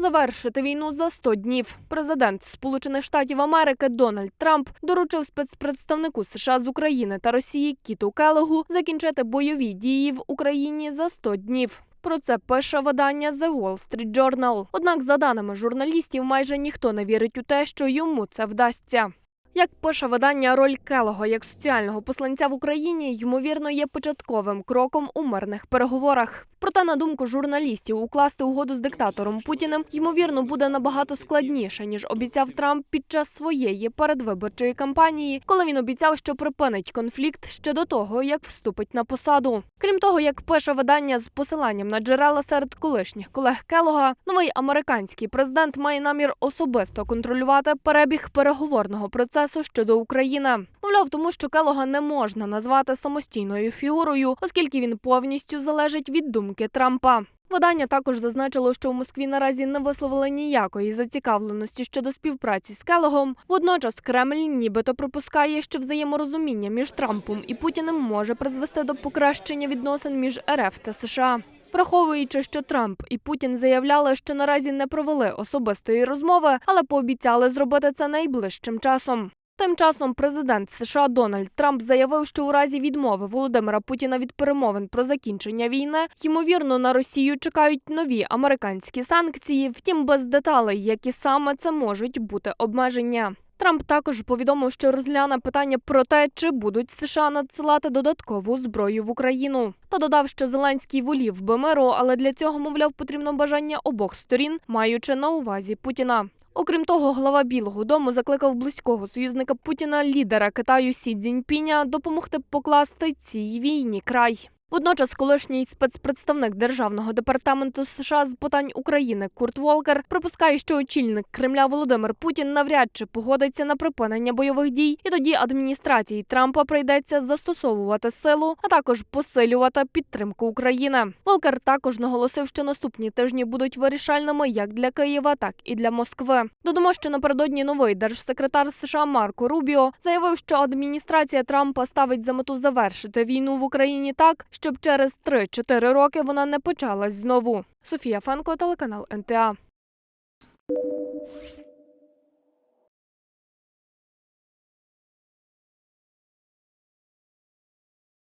Завершити війну за 100 днів. Президент Сполучених Штатів Америки Дональд Трамп доручив спецпредставнику США з України та Росії Кіту Келегу закінчити бойові дії в Україні за 100 днів. Про це пише видання The Wall Street Journal. Однак, за даними журналістів, майже ніхто не вірить у те, що йому це вдасться. Як пише видання роль Келого як соціального посланця в Україні, ймовірно, є початковим кроком у мирних переговорах. Проте, на думку журналістів, укласти угоду з диктатором Путіним ймовірно буде набагато складніше ніж обіцяв Трамп під час своєї передвиборчої кампанії, коли він обіцяв, що припинить конфлікт ще до того, як вступить на посаду. Крім того, як пише видання з посиланням на джерела серед колишніх колег Келога, новий американський президент має намір особисто контролювати перебіг переговорного процесу щодо України. Мовляв, тому що Келога не можна назвати самостійною фігурою, оскільки він повністю залежить від думки Трампа. Видання також зазначило, що в Москві наразі не висловили ніякої зацікавленості щодо співпраці з Келогом. Водночас Кремль нібито припускає, що взаєморозуміння між Трампом і Путіним може призвести до покращення відносин між РФ та США. Враховуючи, що Трамп і Путін заявляли, що наразі не провели особистої розмови, але пообіцяли зробити це найближчим часом. Тим часом президент США Дональд Трамп заявив, що у разі відмови Володимира Путіна від перемовин про закінчення війни, ймовірно, на Росію чекають нові американські санкції, втім без деталей, які саме це можуть бути обмеження. Трамп також повідомив, що розгляне питання про те, чи будуть США надсилати додаткову зброю в Україну. Та додав, що Зеленський волів би миру, але для цього, мовляв, потрібно бажання обох сторін, маючи на увазі Путіна. Окрім того, глава Білого Дому закликав близького союзника Путіна, лідера Китаю Сі Цзіньпіня, допомогти покласти цій війні край. Водночас, колишній спецпредставник державного департаменту США з питань України Курт Волкер припускає, що очільник Кремля Володимир Путін навряд чи погодиться на припинення бойових дій, і тоді адміністрації Трампа прийдеться застосовувати силу, а також посилювати підтримку України. Волкер також наголосив, що наступні тижні будуть вирішальними як для Києва, так і для Москви. Додамо, що напередодні новий держсекретар США Марко Рубіо заявив, що адміністрація Трампа ставить за мету завершити війну в Україні так, щоб через 3-4 роки вона не почалась знову. Софія Фенко, телеканал НТА.